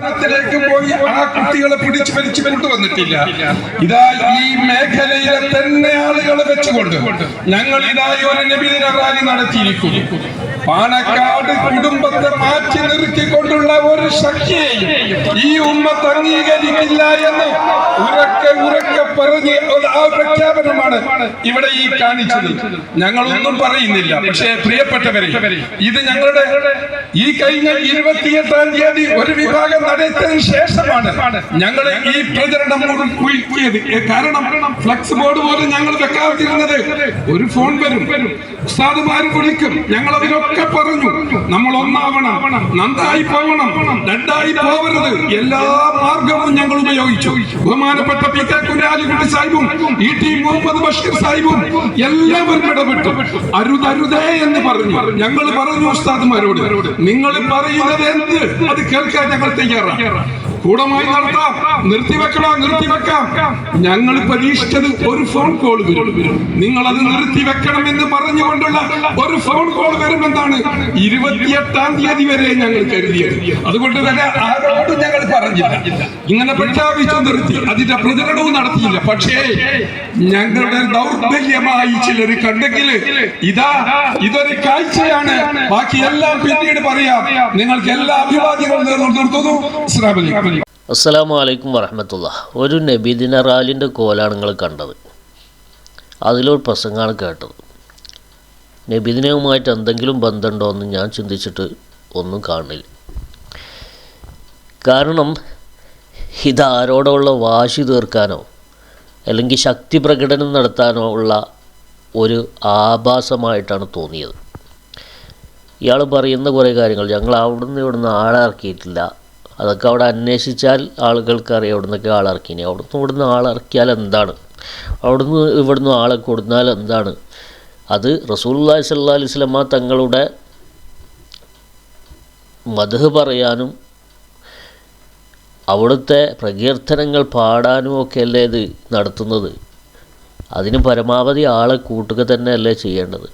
സ്ഥാപനത്തിലേക്ക് പോയി ആ കുട്ടികളെ പിടിച്ച് വലിച്ചു കൊണ്ടുവന്നിട്ടില്ല. ഇതാ ഈ മേഖലയിലെ തന്നെ ആളുകളെ വെച്ചുകൊണ്ട് ഞങ്ങൾ ഇതായി ഒരു നബിദിന റാലി നടത്തിയിരിക്കുന്നു. പാണക്കാട് കുടുംബത്തെ മാറ്റി നിർത്തിക്കൊണ്ടുള്ള ഒരു ശക്തിയെയും ഈ ഉമ്മത്ത് അംഗീകരിക്കില്ല എന്ന് ഉറക്കെ ഉറക്കെ പറഞ്ഞ് ആ പ്രഖ്യാപനമാണ് ഇവിടെ ഈ കാണിച്ചത്. ഞങ്ങളൊന്നും പറയുന്നില്ല. പക്ഷേ പ്രിയപ്പെട്ടവരെ ഇത് ഞങ്ങളുടെ ഈ കഴിഞ്ഞ ഇരുപത്തിയെട്ടാം തീയതി ഒരു വിഭാഗം നടത്തിയതിനു ശേഷമാണ് ഞങ്ങൾ ഈ പ്രചരണം മുഴുക്കിയത് കാരണം ഫ്ലക്സ് ബോർഡ് പോലും ഞങ്ങൾ വെക്കാതിരുന്നത് ഒരു ഫോൺ വരും. ഉസ്താദുമാർ വിളിക്കും. ഞങ്ങൾ അതിനൊക്കെ പറഞ്ഞു. നമ്മൾ ഒന്നാവണം. നന്നായി പോകണം. രണ്ടായി പോവരുത്. എല്ലാ മാർഗവും ഞങ്ങൾ ഉപയോഗിച്ചു. ബഹുമാനപ്പെട്ട പി കെ കുഞ്ഞാലിക്കുട്ടി സാഹിബും ഇ ടി മുഹമ്മദ് ബഷീർ സാഹിബും എല്ലാവരും ഇടപെട്ടു. അരുതരുതേ എന്ന് പറഞ്ഞു. ഞങ്ങൾ പറഞ്ഞു ഉസ്താദുമാരോട് നിങ്ങൾ പറയുന്നത് എന്ത്? അത് കേൾക്കാൻ ഞങ്ങൾ തയ്യാറാണ്. കൂടമായി നടത്താം. നിർത്തിവെക്കണോ നിർത്തിവെക്കാം. ഞങ്ങൾ പരീക്ഷിച്ചത് ഒരു ഫോൺ കോൾ വരും. നിങ്ങൾ അത് നിർത്തിവെക്കണം എന്ന് പറഞ്ഞുകൊണ്ടുള്ള ഒരു ഫോൺ കോൾ വരുമെന്നാണ് ഇരുപത്തിയെട്ടാം തീയതി വരെ ഞങ്ങൾ കരുതിയത്. അതുകൊണ്ട് തന്നെ ആരോടും ഞങ്ങൾ പറഞ്ഞില്ല. ഇങ്ങനെ പ്രഖ്യാപിച്ചു നിർത്തി. അതിന്റെ പ്രചരണവും നടത്തിയില്ല. പക്ഷേ ഞങ്ങളുടെ ദൗർബല്യമായി ചിലർ കണ്ടെങ്കിൽ ഇതാ ഇതൊരു കാഴ്ചയാണ്. ബാക്കി എല്ലാം പിന്നീട് പറയാം. നിങ്ങൾക്ക് എല്ലാ അഭിവാദ്യങ്ങളും നിർത്തുന്നു അലൈക്കും. അസ്സലാമു അലൈക്കും വറഹമത്തുള്ള ഒരു നബിദിന റാലിന്റെ കോലാണ് നിങ്ങൾ കണ്ടത്. അതിലൊരു പ്രസംഗമാണ് കേട്ടത്. നബിദിനവുമായിട്ട് എന്തെങ്കിലും ബന്ധമുണ്ടോ എന്ന് ഞാൻ ചിന്തിച്ചിട്ട് ഒന്നും കാണില്ല കാരണം ഇതാരോടുള്ള വാശി തീർക്കാനോ അല്ലെങ്കിൽ ശക്തി പ്രകടനം നടത്താനോ ഉള്ള ഒരു ആഭാസമായിട്ടാണ് തോന്നിയത്. ഇയാൾ പറയുന്ന കുറേ കാര്യങ്ങൾ ഞങ്ങൾ അവിടുന്ന് ഇവിടുന്ന് ആളെ ഇറക്കിയിട്ടില്ല. അതൊക്കെ അവിടെ അന്വേഷിച്ചാൽ ആളുകൾക്ക് അറിയാം അവിടുന്നൊക്കെ ആളിറക്കിനെ അവിടുന്ന് ഇവിടുന്ന് ആളിറക്കിയാൽ എന്താണ്? അവിടുന്ന് ഇവിടുന്ന് ആളെ കൊടുത്താൽ എന്താണ്? അത് റസൂല്ലാഹി സല്ലാ അലൈഹി സ്വലമ തങ്ങളുടെ മധു പറയാനും അവിടുത്തെ പ്രകീർത്തനങ്ങൾ പാടാനും ഒക്കെ അല്ലേ ഇത് നടത്തുന്നത്. അതിന് പരമാവധി ആളെ കൂട്ടുക തന്നെയല്ലേ ചെയ്യേണ്ടത്.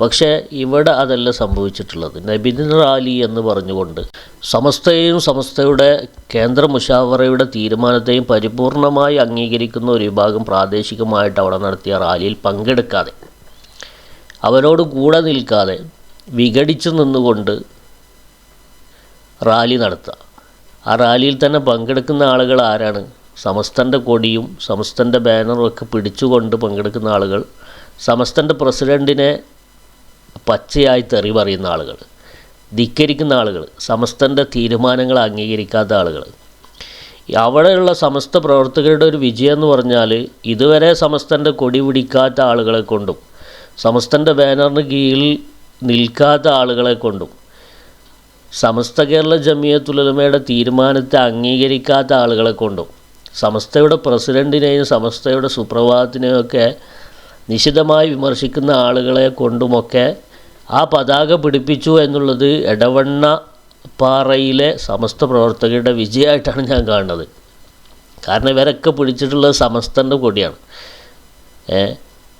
പക്ഷേ ഇവിടെ അതല്ല സംഭവിച്ചിട്ടുള്ളത്. നബിദിൻ റാലി എന്ന് പറഞ്ഞുകൊണ്ട് സമസ്തയെയും സമസ്തയുടെ കേന്ദ്ര മുഷാവറയുടെ തീരുമാനത്തെയും പരിപൂർണമായി അംഗീകരിക്കുന്ന ഒരു വിഭാഗം പ്രാദേശികമായിട്ട് അവിടെ നടത്തിയ റാലിയിൽ പങ്കെടുക്കാതെ അവരോട് കൂടെ നിൽക്കാതെ വിഘടിച്ചു നിന്നുകൊണ്ട് റാലി നടത്തുക. ആ റാലിയിൽ തന്നെ പങ്കെടുക്കുന്ന ആളുകൾ ആരാണ്? സമസ്തന്റെ കൊടിയും സമസ്തന്റെ ബാനറും ഒക്കെ പിടിച്ചുകൊണ്ട് പങ്കെടുക്കുന്ന ആളുകൾ. സമസ്തന്റെ പ്രസിഡന്റിനെ പച്ചയായി തെറി പറയുന്ന ആളുകൾ ധിക്കരിക്കുന്ന ആളുകൾ സമസ്തന്റെ തീരുമാനങ്ങൾ അംഗീകരിക്കാത്ത ആളുകൾ അവിടെയുള്ള സമസ്ത പ്രവർത്തകരുടെ ഒരു വിജയം എന്ന് പറഞ്ഞാൽ ഇതുവരെ സമസ്തന്റെ കൊടി പിടിക്കാത്ത ആളുകളെ കൊണ്ടും സമസ്തന്റെ ബാനറിന് കീഴിൽ നിൽക്കാത്ത ആളുകളെ കൊണ്ടും സമസ്ത കേരള ജമിയത്തുലമയുടെ തീരുമാനത്തെ അംഗീകരിക്കാത്ത ആളുകളെ കൊണ്ടും സമസ്തയുടെ പ്രസിഡന്റിനെയും സമസ്തയുടെ സുപ്രഭാതത്തിനെയും ഒക്കെ നിശിതമായി വിമർശിക്കുന്ന ആളുകളെ കൊണ്ടുമൊക്കെ ആ പതാക പിടിപ്പിച്ചു എന്നുള്ളത് എടവണ്ണ പാറയിലെ സമസ്ത പ്രവർത്തകരുടെ വിജയമായിട്ടാണ് ഞാൻ കാണുന്നത്. കാരണം ഇവരൊക്കെ പിടിച്ചിട്ടുള്ളത് സമസ്തന്റെ കൊടിയാണ്.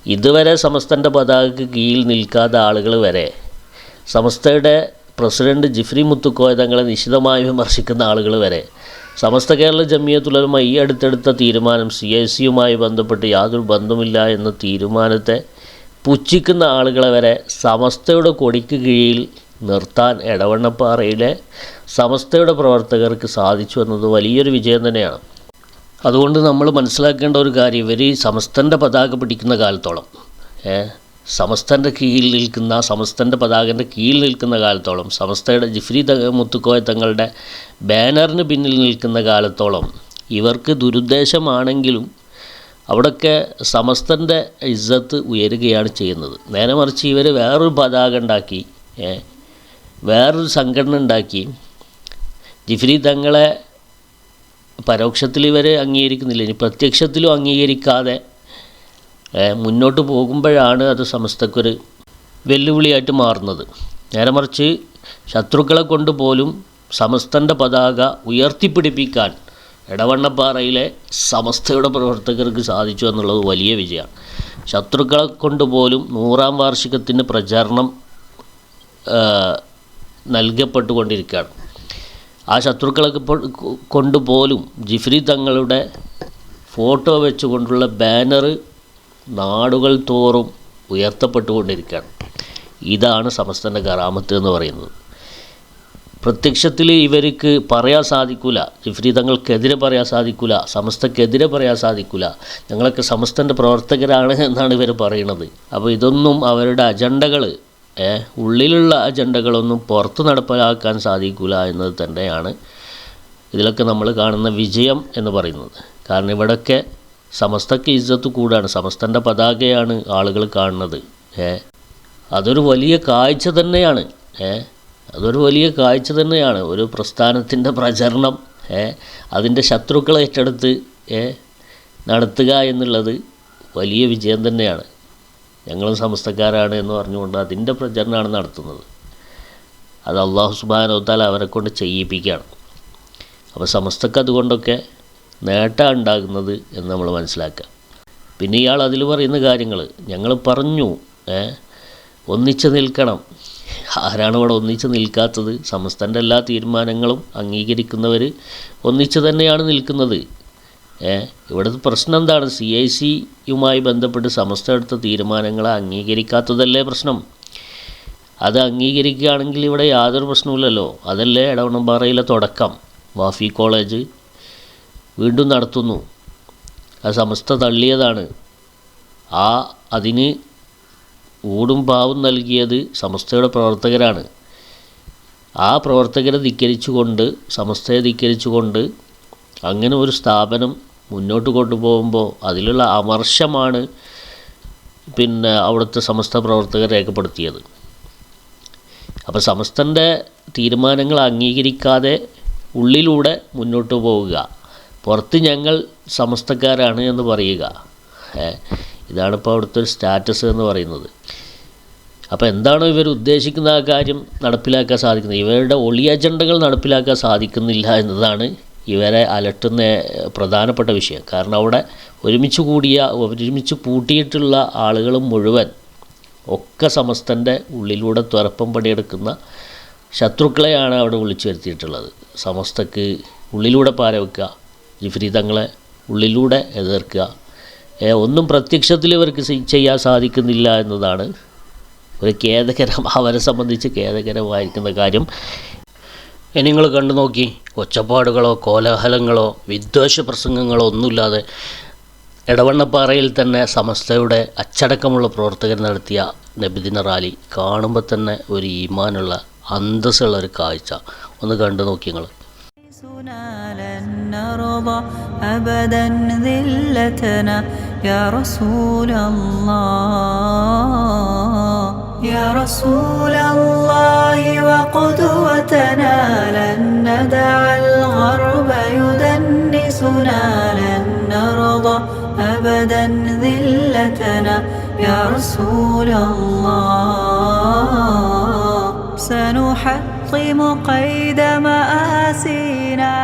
ഇതുവരെ സമസ്തന്റെ പതാകയ്ക്ക് കീഴിൽ നിൽക്കാത്ത ആളുകൾ വരെ സമസ്തയുടെ പ്രസിഡന്റ് ജിഫ്രി മുത്തുക്കോയ തങ്ങളെ നിശിതമായി വിമർശിക്കുന്ന ആളുകൾ വരെ സമസ്ത കേരള ജമിയത്തുലമ ഈ അടുത്തെടുത്ത തീരുമാനം സി എസ് സിയുമായി ബന്ധപ്പെട്ട് യാതൊരു ബന്ധമില്ല എന്ന തീരുമാനത്തെ പുച്ഛിക്കുന്ന ആളുകളെ വരെ സമസ്തയുടെ കൊടിക്ക് കീഴിൽ നിർത്താൻ എടവണ്ണപ്പാറയിലെ സമസ്തയുടെ പ്രവർത്തകർക്ക് സാധിച്ചു എന്നത് വലിയൊരു വിജയം തന്നെയാണ്. അതുകൊണ്ട് നമ്മൾ മനസ്സിലാക്കേണ്ട ഒരു കാര്യം ഇവർ ഈ സമസ്തന്റെ പതാക പിടിക്കുന്ന കാലത്തോളം സമസ്തന്റെ കീഴിൽ നിൽക്കുന്ന സമസ്തന്റെ പതാകന്റെ കീഴിൽ നിൽക്കുന്ന കാലത്തോളം സമസ്തയുടെ ജിഫ്രി മുത്തുക്കോയ തങ്ങളുടെ ബാനറിന് പിന്നിൽ നിൽക്കുന്ന കാലത്തോളം ഇവർക്ക് ദുരുദ്ദേശമാണെങ്കിലും അവിടെയൊക്കെ സമസ്തന്റെ ഇജ്ജത്ത് ഉയരുകയാണ് ചെയ്യുന്നത്. നേരെ മറിച്ച് ഇവർ വേറൊരു പതാക ഉണ്ടാക്കി വേറൊരു സംഘടന ഉണ്ടാക്കി. ജിഫ്രി തങ്ങളെ പരോക്ഷത്തിൽ ഇവർ അംഗീകരിക്കുന്നില്ല. ഇനി പ്രത്യക്ഷത്തിലും അംഗീകരിക്കാതെ മുന്നോട്ട് പോകുമ്പോഴാണ് അത് സമസ്തക്കൊരു വെല്ലുവിളിയായിട്ട് മാറുന്നത്. നേരെ മറിച്ച് ശത്രുക്കളെ കൊണ്ടുപോലും സമസ്തന്റെ പതാക ഉയർത്തിപ്പിടിപ്പിക്കാൻ എടവണ്ണപ്പാറയിലെ സമസ്തയുടെ പ്രവർത്തകർക്ക് സാധിച്ചു എന്നുള്ളത് വലിയ വിജയമാണ്. ശത്രുക്കളെ കൊണ്ടുപോലും നൂറാം വാർഷികത്തിന്റെ പ്രചാരണം നൽകപ്പെട്ടുകൊണ്ടിരിക്കുകയാണ്. ആ ശത്രുക്കളൊക്കെ കൊണ്ടുപോലും ജിഫ്രി തങ്ങളുടെ ഫോട്ടോ വെച്ചുകൊണ്ടുള്ള ബാനർ നാടുകൾ തോറും ഉയർത്തപ്പെട്ടുകൊണ്ടിരിക്കുകയാണ്. ഇതാണ് സമസ്തന്റെ കറാമത്ത് എന്ന് പറയുന്നത്. പ്രത്യക്ഷത്തിൽ ഇവർക്ക് പറയാൻ സാധിക്കില്ല ജിഫ്രി തങ്ങൾക്കെതിരെ പറയാൻ സാധിക്കില്ല സമസ്തക്കെതിരെ പറയാൻ സാധിക്കില്ല ഞങ്ങളൊക്കെ സമസ്തന്റെ പ്രവർത്തകരാണ് എന്നാണ് ഇവർ പറയുന്നത് അപ്പോൾ ഇതൊന്നും അവരുടെ അജണ്ടകൾ ഉള്ളിലുള്ള അജണ്ടകളൊന്നും പുറത്ത് നടപ്പിലാക്കാൻ സാധിക്കില്ല എന്നത് തന്നെയാണ് ഇതിലൊക്കെ നമ്മൾ കാണുന്ന വിജയം എന്ന് പറയുന്നത്. കാരണം ഇവിടെയൊക്കെ സമസ്തക്ക് ഇജ്ജത്ത് കൂടാണ്. സമസ്തന്റെ പതാകയാണ് ആളുകൾ കാണുന്നത്. ഏ അതൊരു വലിയ കാഴ്ച തന്നെയാണ്. ഏ അതൊരു വലിയ കാഴ്ച തന്നെയാണ്. ഒരു പ്രസ്ഥാനത്തിന്റെ പ്രചരണം അതിന്റെ ശത്രുക്കളെ ഏറ്റെടുത്ത് നടത്തുക എന്നുള്ളത് വലിയ വിജയം തന്നെയാണ്. ഞങ്ങളും സമസ്തക്കാരാണ് എന്ന് പറഞ്ഞുകൊണ്ട് അതിന്റെ പ്രചരണമാണ് നടത്തുന്നത്. അത് അള്ളാഹു സുബാനോത്താൽ അവരെ കൊണ്ട് ചെയ്യിപ്പിക്കുകയാണ്. അപ്പോൾ സമസ്തക്ക് അതുകൊണ്ടൊക്കെ നേട്ടം ഉണ്ടാകുന്നത് എന്ന് നമ്മൾ മനസ്സിലാക്കുക. പിന്നെ ഇയാൾ അതിൽ പറയുന്ന കാര്യങ്ങൾ ഞങ്ങൾ പറഞ്ഞു ഒന്നിച്ച് നിൽക്കണം ആരാണ് ഇവിടെ ഒന്നിച്ച് നിൽക്കാത്തത്? സമസ്തന്റെ എല്ലാ തീരുമാനങ്ങളും അംഗീകരിക്കുന്നവർ ഒന്നിച്ച് തന്നെയാണ് നിൽക്കുന്നത്. ഇവിടുത്തെ പ്രശ്നം എന്താണ്? സി ഐ സിയുമായി ബന്ധപ്പെട്ട് സമസ്ത എടുത്ത തീരുമാനങ്ങളെ അംഗീകരിക്കാത്തതല്ലേ പ്രശ്നം? അത് അംഗീകരിക്കുകയാണെങ്കിൽ ഇവിടെ യാതൊരു പ്രശ്നവുമില്ലല്ലോ. അതല്ലേ എടവണ്ണമ്പാറയിലെ തുടക്കം. വാഫി കോളേജ് വീണ്ടും നടത്തുന്നു. ആ സമസ്ത തള്ളിയതാണ്. ആ അതിന് ഊടും പാവും നൽകിയത് സമസ്തയുടെ പ്രവർത്തകരാണ്. ആ പ്രവർത്തകരെ ധിക്കരിച്ചുകൊണ്ട് സമസ്തയെ ധിക്കരിച്ചുകൊണ്ട് അങ്ങനെ ഒരു സ്ഥാപനം മുന്നോട്ട് കൊണ്ടുപോകുമ്പോൾ അതിലുള്ള അമർഷമാണ് പിന്നെ അവിടുത്തെ സമസ്ത പ്രവർത്തകർ രേഖപ്പെടുത്തിയത്. അപ്പോൾ സമസ്തന്റെ തീരുമാനങ്ങൾ അംഗീകരിക്കാതെ ഉള്ളിലൂടെ മുന്നോട്ട് പോവുക പുറത്ത് ഞങ്ങൾ സമസ്തക്കാരാണ് എന്ന് പറയുക. ഇതാണിപ്പോൾ അവിടുത്തെ ഒരു സ്റ്റാറ്റസ് എന്ന് പറയുന്നത്. അപ്പോൾ എന്താണോ ഇവർ ഉദ്ദേശിക്കുന്ന ആ കാര്യം നടപ്പിലാക്കാൻ സാധിക്കുന്നത്? ഇവരുടെ ഒളി അജണ്ടകൾ നടപ്പിലാക്കാൻ സാധിക്കുന്നില്ല എന്നതാണ് ഇവരെ അലട്ടുന്ന പ്രധാനപ്പെട്ട വിഷയം. കാരണം അവിടെ ഒരുമിച്ച് കൂടിയ ഒരുമിച്ച് പൂട്ടിയിട്ടുള്ള ആളുകൾ മുഴുവൻ ഒക്കെ സമസ്തന്റെ ഉള്ളിലൂടെ തുറപ്പം പണിയെടുക്കുന്ന ശത്രുക്കളെയാണ് അവിടെ വിളിച്ചു വരുത്തിയിട്ടുള്ളത്. സമസ്തക്ക് ഉള്ളിലൂടെ പാരവെക്കുക ജിഫ്രി തങ്ങളെ ഉള്ളിലൂടെ എതിർക്കുക ഒന്നും പ്രത്യക്ഷത്തിൽ ഇവർക്ക് ചെയ്യാൻ സാധിക്കുന്നില്ല എന്നതാണ് ഒരു ഖേദകരം അവരെ സംബന്ധിച്ച് ഖേദകരമായിരിക്കുന്ന കാര്യം. നിങ്ങൾ കണ്ടു നോക്കി ഒച്ചപ്പാടുകളോ കോലാഹലങ്ങളോ വിദ്വേഷ പ്രസംഗങ്ങളോ ഒന്നുമില്ലാതെ ഇടവണ്ണപ്പാറയിൽ തന്നെ സമസ്തയുടെ അച്ചടക്കമുള്ള പ്രവർത്തകർ നടത്തിയ നബിദിന റാലി കാണുമ്പോൾ തന്നെ ഒരു ഈമാനുള്ള അന്തസ്സുള്ള ഒരു കാഴ്ച. ഒന്ന് കണ്ടു നോക്കി നിങ്ങൾ. അബദൻ يا رسول الله وقدوتنا لن ندع الغرب يدنسنا لن نرضى أبدا ذلتنا. يا رسول الله سنحطم قيد مآسينا.